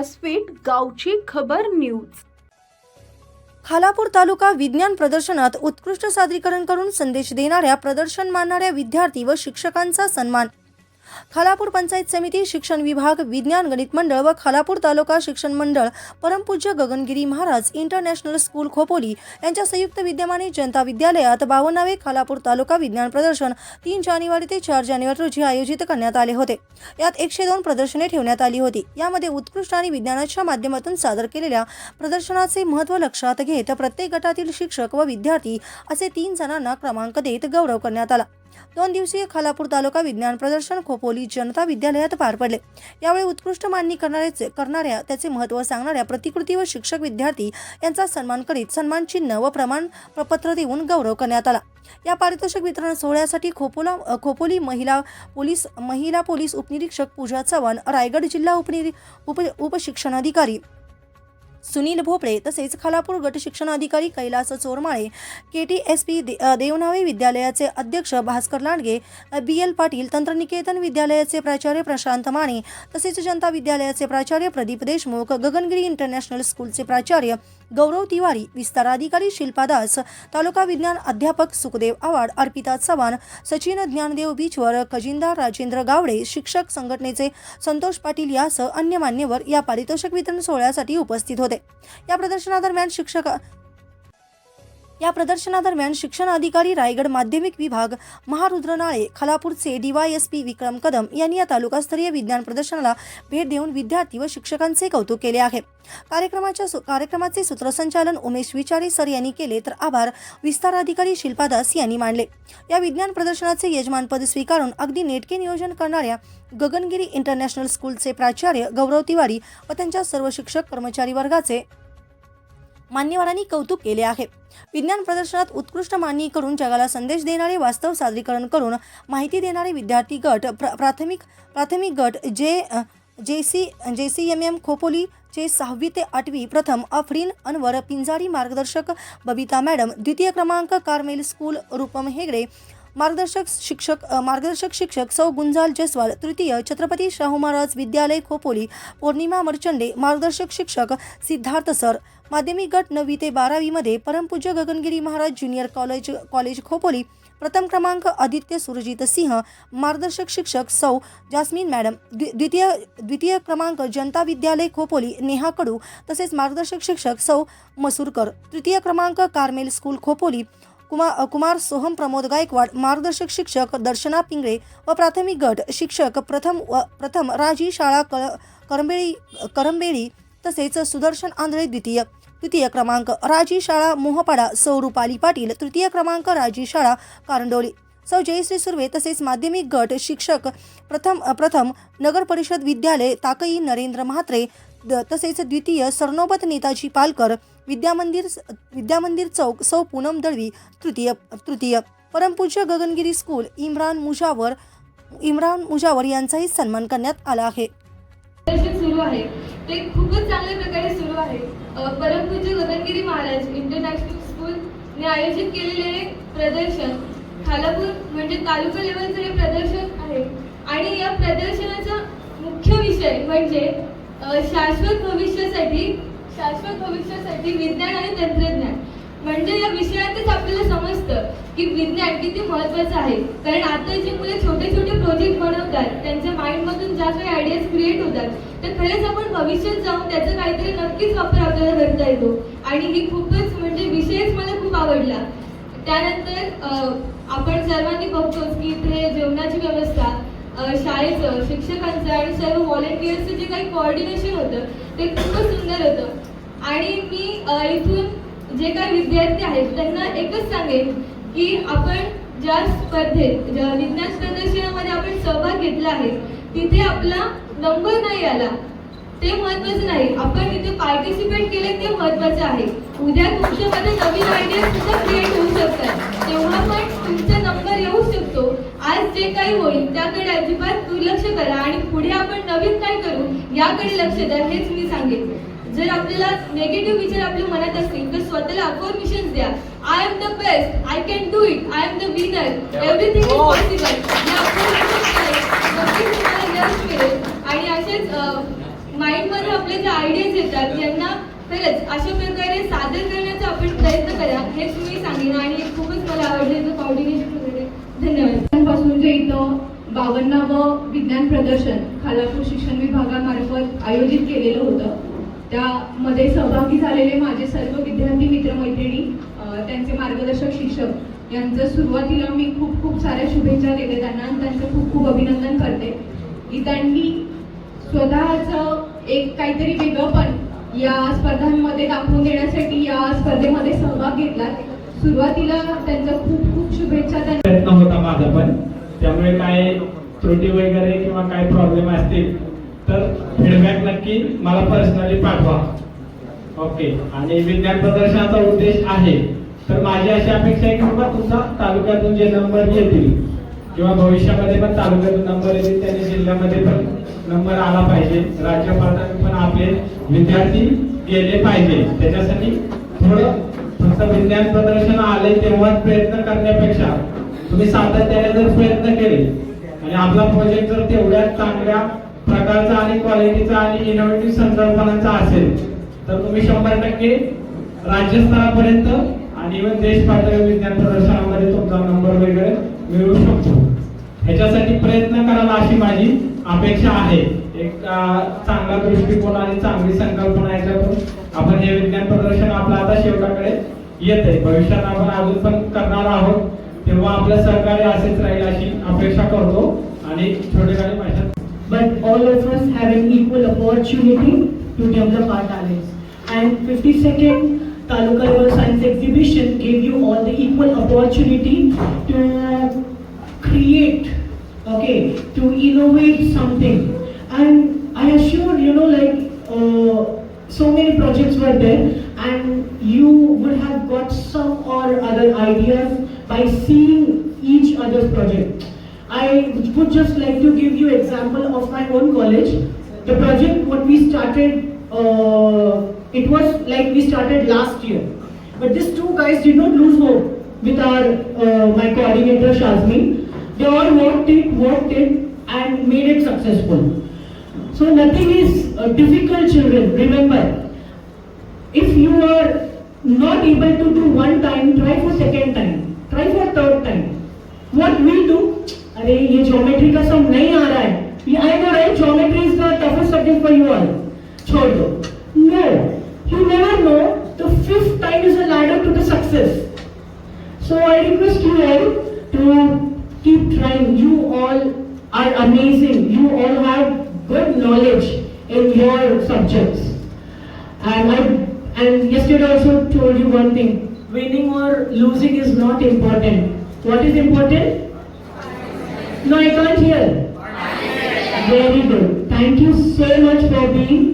व्यासपीठ गावची खबर न्यूज. खालापूर तालुका विज्ञान प्रदर्शनात उत्कृष्ट सादरीकरण करून संदेश देणाऱ्या प्रदर्शन मानणाऱ्या विद्यार्थी व शिक्षकांचा सन्मान खालापूर पंचायत समिती शिक्षण विभाग विज्ञान गणित मंडळ व खालापूर तालुका शिक्षण मंडळ परमपूज्य गगनगिरी महाराज इंटरनॅशनल स्कूल खोपोली यांच्या संयुक्त विद्यमाने जनता विद्यालयात बावन्नावे खालापूर तालुका विज्ञान प्रदर्शन तीन जानेवारी ते चार जानेवारी रोजी आयोजित करण्यात आले होते. यात एकशे दोन प्रदर्शने ठेवण्यात आली होती. यामध्ये उत्कृष्ट आणि विज्ञानाच्या माध्यमातून सादर केलेल्या प्रदर्शनाचे महत्त्व लक्षात घेत प्रत्येक गटातील शिक्षक व विद्यार्थी असे तीन जणांना क्रमांक देत गौरव करण्यात आला. दोन दिवसीय खालापूर तालुका विज्ञान प्रदर्शन खोपोली जनता विद्यालयात पार पडले. यावेळी उत्कृष्ट मांडणी करणाऱ्याचे करणाऱ्या त्याचे महत्त्व सांगणाऱ्या प्रतिकृती व शिक्षक विद्यार्थी यांचा सन्मान करीत सन्मान चिन्ह व प्रमाण प्रपत्र देऊन गौरव करण्यात आला. या पारितोषिक वितरण सोहळ्यासाठी खोपोला खोपोली महिला पोलीस महिला पोलीस उपनिरीक्षक पूजा चव्हाण रायगड जिल्हा उपनिरी उप उपशिक्षणाधिकारी सुनील भोपळे तसेच खालापूर गट शिक्षणाधिकारी Kailas Chormale K T S P दे देवनावे विद्यालयाचे अध्यक्ष भास्कर लांडगे बी एल पाटील तंत्रनिकेतन विद्यालयाचे प्राचार्य प्रशांत माने तसेच जनता विद्यालयाचे प्राचार्य प्रदीप देशमुख गगनगिरी इंटरनॅशनल स्कूलचे प्राचार्य गौरव तिवारी विस्ताराधिकारी शिल्पा दास तालुका विज्ञान अध्यापक सुखदेव आवाड अर्पिता चव्हाण सचिन ज्ञानदेव बीचवर खजिनदार राजेंद्र गावडे शिक्षक संघटनेचे संतोष पाटील यासह अन्य मान्यवर या पारितोषिक वितरण सोहळ्यासाठी उपस्थित होते. या प्रदर्शनादरम्यान शिक्षक या प्रदर्शनादरम्यान शिक्षण अधिकारी रायगड माध्यमिक विभाग महारुद्रनाळे खलापूरचे डीवायएसपी विक्रम कदम यांनी या तालुकास्तरीय विज्ञान प्रदर्शनाला भेट देऊन विद्यार्थी व शिक्षकांचे कौतुक केले आहे. कार्यक्रमाच्या सु- कार्यक्रमाचे सूत्रसंचालन उमेश विचारे सर यांनी केले तर आभार विस्तार अधिकारी शिल्पा दास यांनी मांडले. या विज्ञान प्रदर्शनाचे यजमानपद स्वीकारून अगदी नेटके नियोजन करणाऱ्या गगनगिरी इंटरनॅशनल स्कूलचे प्राचार्य गौरव तिवारी व त्यांच्या सर्व शिक्षक कर्मचारी वर्गाचे मान्यवरांनी कौतुक केले आहे. विज्ञान प्रदर्शनात उत्कृष्ट मांडणी करून जगाला संदेश देणारे वास्तव सादरीकरण करून माहिती देणारे विद्यार्थी गट प्र प्राथमिक प्राथमिक गट जे जे सी जे सी एम एम खोपोलीचे सहावी ते आठवी प्रथम अफरीन अनवर पिंजारी मार्गदर्शक बबिता मॅडम द्वितीय क्रमांक कार्मेल स्कूल रूपम हेगडे मार्गदर्शक शिक्षक मार्गदर्शक शिक्षक सौ गुंजाल जयस्वाल तृतीय छत्रपती शाहू महाराज विद्यालय खोपोली पौर्णिमा मर्चंडे मार्गदर्शक शिक्षक सिद्धार्थ सर माध्यमिक गट नववी ते बारावीमध्ये परमपूज्य Gagangiri Maharaj junior college college Khopoli. प्रथम क्रमांक आदित्य सुरजित सिंह मार्गदर्शक शिक्षक सौ जास्मिन मॅडम. द्वि- द्वितीय द्वितीय क्रमांक जनता विद्यालय खोपोली नेहा कडू तसेच मार्गदर्शक शिक्षक सौ मसूरकर. तृतीय क्रमांक कार्मेल स्कूल खोपोली कुमार कुमार सोहम प्रमोद गायकवाड मार्गदर्शक शिक्षक दर्शना पिंगळे व प्राथमिक गट शिक्षक प्रथम व प्रथम राजी शाळा कळ करंबेळी करंबेळी तसेच सुदर्शन आंधळे द्वितीय. द्वितीय क्रमांक राजी शाळा मोहपाडा सौ रुपाली पाटील तृतीय क्रमांक राजी शाळा कारंडोली. सौ जयश्री सुर्वे तसेच माध्यमिक गट शिक्षक प्रथम प्रथम नगर परिषद विद्यालय ताकई नरेंद्र म्हात्रे द- तसेच द्वितीय सरनोबत नेताजी पालकर विद्यामंदिर विद्यामंदिर चौक सौ पूनम दळवी तृतीय तृतीय. परमपूज्य गगनगिरी स्कूल इम्रान मुजावर इम्रान मुजावर यांचाही सन्मान करण्यात आला आहे. सुरू आहे ते खूपच चांगल्या प्रकारे सुरू आहे. परमपूज्य गगनगिरी महाराज इंटरनॅशनल स्कूलने आयोजित केलेले हे प्रदर्शन खालापूर म्हणजे तालुका लेवलचं हे प्रदर्शन आहे. आणि या प्रदर्शनाचा मुख्य विषय म्हणजे शाश्वत भविष्यासाठी शाश्वत भविष्यासाठी विज्ञान आणि तंत्रज्ञान. म्हणजे या विषयातच आपल्याला समजतं की विज्ञान किती महत्वाचं आहे. कारण आता जी मुले छोटे छोटे प्रोजेक्ट बनवतात त्यांच्या माइंडमधून ज्या काही आयडियाज क्रिएट होतात तर खरंच आपण भविष्यात जाऊन त्याचा काहीतरी नक्कीच वापर आपल्याला करता येतो. आणि ही खूपच म्हणजे विषयच मला खूप आवडला. त्यानंतर आपण सर्वांनी बघतोच की इथे जेवणाची व्यवस्था शाळेचं शिक्षकांचं आणि सर्व व्हॉलेंटियर्सचं जे काही कोऑर्डिनेशन होतं ते खूपच सुंदर होतं. आणि मी इथून जे काही विद्यार्थी आहेत त्यांना एकच सांगेन की आपण ज्या स्पर्धेत ज्या विज्ञान प्रदर्शनामध्ये आपण सहभाग घेतला आहे तिथे आपला नंबर नाही आला ते महत्वाचं नाही. आपण तिथे पार्टिसिपेट केले ते महत्वाचं आहे. उद्या तुमच्यामध्ये नवीन आयडिया सुद्धा क्रिएट होऊ शकतात. तेव्हा पण तुमचा नंबर येऊ शकतो. आज जे काही होईल त्याकडे अजिबात दुर्लक्ष करा आणि पुढे आपण नवीन काय करू याकडे लक्ष द्या हेच मी सांगेन. जर आपल्याला नेगेटिव्ह विचार आपल्या मनात असतील तर स्वतःला अफॉर्मेशन द्या. I am the best I can do it I am the winner everything is possible नक्कीच तुम्हाला यश मिळेल. आणि असेच माइंडमध्ये आपले जे आयडियाज येतात यांना खरंच अशा प्रकारे सादर करण्याचा आपण प्रयत्न करा. हेच मी सांगेन आणि खूपच मला आवडले. कोऑर्डिनेशन वगैरे. धन्यवाद. पासून जे इथं बावन्नावं विज्ञान प्रदर्शन खालापूर शिक्षण विभागामार्फत आयोजित केलेलं होतं त्यामध्ये सहभागी झालेले माझे सर्व विद्यार्थी मित्रमैत्रिणी त्यांचे मार्गदर्शक शिक्षक यांचं सुरुवातीला मी खूप खूप साऱ्या शुभेच्छा देते त्यांना आणि त्यांचं खूप खूप अभिनंदन करते. की त्यांनी स्वतःचं एक काहीतरी वेगळंपण या स्पर्धांमध्ये दाखवून देण्यासाठी या स्पर्धेमध्ये सहभाग घेतला. सुरुवातीला त्यांचं खूप खूप शुभेच्छा त्यांना. प्रयत्न होता माझा पण. त्यामुळे काय त्रुटी वगैरे किंवा काय प्रॉब्लेम असतील तर फीडबॅक नक्की मला पर्सनली पाठवा. ओके आणि विज्ञान प्रदर्शनाचा उद्देश आहे. तर माझी अशी अपेक्षा आहे की बाबा तुमचा तालुक्यातून जे नंबर येतील किंवा भविष्यामध्ये पण तालुक्यातून नंबर येतील त्याने जिल्ह्यामध्ये पण नंबर आला पाहिजे. राज्य पण आपले विद्यार्थी गेले पाहिजे. त्याच्यासाठी थोडं फक्त विज्ञान प्रदर्शन आले तेव्हाच प्रयत्न करण्यापेक्षा तुम्ही सातत्याने जर प्रयत्न केले आणि आपला प्रोजेक्ट जर तेवढ्याच चांगल्या प्रकारचा आणि क्वालिटीचा आणि इनोव्हेटिव्ह संकल्पनांचा असेल तर तुम्ही शंभर टक्के राज्यस्तरापर्यंत आणि इव्हन देश पातळी विज्ञान प्रदर्शनामध्ये तुमचा नंबर वगैरे मिळू शकतो. ह्याच्यासाठी प्रयत्न करावा अशी माझी अपेक्षा आहे. एक चांगला दृष्टिकोन आणि चांगली संकल्पना याच्यातून आपण हे विज्ञान प्रदर्शन आपलं आता शेवटाकडे येत आहे भविष्यात आपण अजून पण करणार आहोत. तेव्हा आपलं सहकार्य असेच राहील अशी अपेक्षा करतो. आणि छोटेखाली भाषा but all of us have an equal opportunity to develop our talents. And 52nd Taluka Science Exhibition gave you all the equal opportunity to create, okay, to innovate something. And I assure, you know, like, uh, so many projects were there and you would have got some or other ideas by seeing each other's project. I would just like to give you example of my own college. The project what we started, uh, it was like we started last year. But these two guys did not lose hope with our uh, my coordinator Shazmi. They all worked it, worked it, and made it successful. So nothing is uh, difficult, children. Remember, if you are not able to do one time, try for second time, try for third time. What we do, अरे ये geometry का सम नहीं आ रहा है ये I know right geometry is the toughest subject for you all छोड़ दो no you never know the fifth time is a ladder to the success So I request you all to keep trying. You all are amazing. You all have good knowledge in your subjects. And I and yesterday also told you one thing. Winning or losing is not important. What is important? No, I can't hear. Very good. Thank you so much for being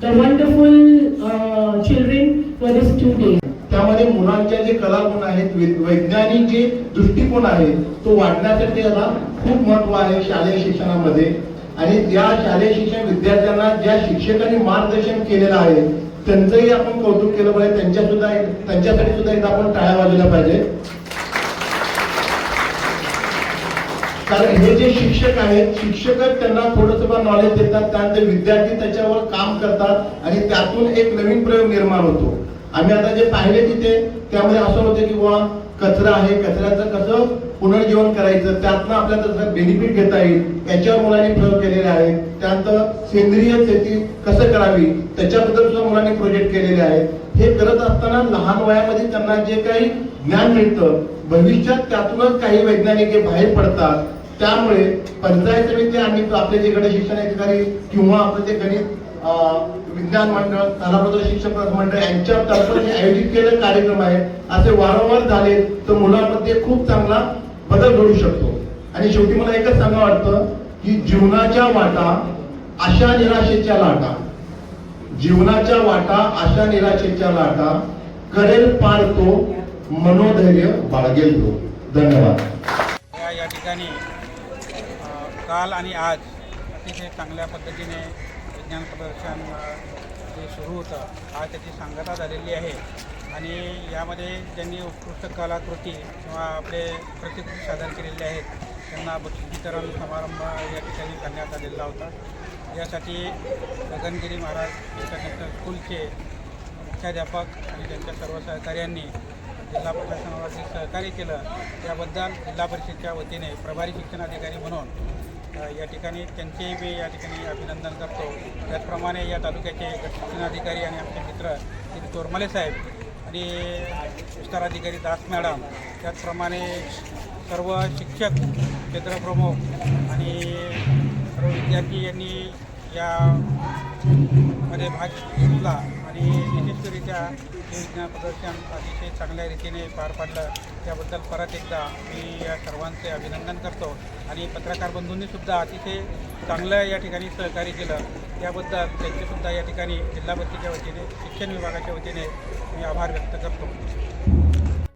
the wonderful uh, children for this two days. त्यामध्ये मुलांच्या जे कलागुण आहेत वै- वैज्ञानिक जे दृष्टिकोन आहे तो वाढण्यासाठी याला खूप महत्त्व आहे शालेय शिक्षणामध्ये आणि त्या शालेय शिक्षण विद्यार्थ्यांना ज्या शिक्षकांनी मार्गदर्शन केलेलं आहे त्यांचंही आपण कौतुक केलं पाहिजे त्यांच्या सुद्धा त्यांच्यासाठी सुद्धा एकदा आपण टाळ्या वाजवल्या पाहिजे कारण हे जे शिक्षक आहेत शिक्षकच त्यांना थोडंसं नॉलेज देतात त्यानंतर विद्यार्थी त्याच्यावर काम करतात आणि त्यातून एक नवीन प्रयोग निर्माण होतो. आम्ही आता जे पाहिले तिथे त्यामध्ये असं होतं की बुवा कचरा आहे. कचऱ्याचं कसं पुनर्जीवन करायचं त्यातनं आपल्याला बेनिफिट घेता येईल याच्यावर मुलांनी प्रयोग केलेले आहेत. त्यानंतर सेंद्रिय शेती कसं करावी त्याच्याबद्दल सुद्धा मुलांनी प्रोजेक्ट केलेले आहेत. हे करत असताना लहान वयामध्ये त्यांना जे काही ज्ञान मिळतं भविष्यात त्यातूनच काही वैज्ञानिक हे बाहेर पडतात. त्यामुळे पंचायत समिती आणि आपले जे गणित शिक्षण अधिकारी किंवा आपलं जे गणित विज्ञान मंडळ कलाप्रद शिक्षक मंडळ यांच्या तर्फे आयोजित केलेले कार्यक्रम आहे असे वारंवार झाले तर मुलांमध्ये खूप चांगला बदल घडू शकतो. आणि शेवटी मला एकच सांगा वाटतं की जीवनाच्या वाटा अशा निराशेच्या लाटा. जीवनाच्या वाटा अशा निराशेच्या लाटा. करेल पार तो मनोधैर्य बाळगेल तो. धन्यवाद. या या ठिकाणी काल आणि आज अतिशय चांगल्या पद्धतीने विज्ञान प्रदर्शन जे सुरू होतं आज त्याची सांगता झालेली आहे. आणि यामध्ये ज्यांनी उत्कृष्ट कलाकृती किंवा आपले प्रतिकृती सादर केलेले आहेत त्यांना वितरण समारंभ या ठिकाणी करण्यात आलेला होता. यासाठी गगनगिरी महाराज इंटरनॅशनल स्कूलचे मुख्याध्यापक आणि त्यांच्या सर्व सहकार्यांनी जिल्हा प्रशासनाला जे सहकार्य केलं त्याबद्दल जिल्हा परिषदेच्या वतीने प्रभारी शिक्षणाधिकारी म्हणून या ठिकाणी त्यांचेही मी या ठिकाणी अभिनंदन करतो. त्याचप्रमाणे या तालुक्याचे शिक्षण शिक्षणाधिकारी आणि आमचे मित्र श्री तोरमले साहेब आणि विस्ताराधिकारी दास मॅडम त्याचप्रमाणे सर्व शिक्षक क्षेत्रप्रमुख आणि सर्व विद्यार्थी यांनी या मध्ये भाग घेतला आणि यशस्वीरित्या हे विज्ञान प्रदर्शन अतिशय चांगल्या रीतीने पार पाडलं. त्याबद्दल परत एकदा मी या सर्वांचे अभिनंदन करतो आणि पत्रकार बंधूंनी सुद्धा अतिशय चांगलं या ठिकाणी सहकार्य केलं. त्याबद्दल त्यांचेसुद्धा या ठिकाणी जिल्हा परिषदेच्या वतीने शिक्षण विभागाच्या वतीने मी आभार व्यक्त करतो.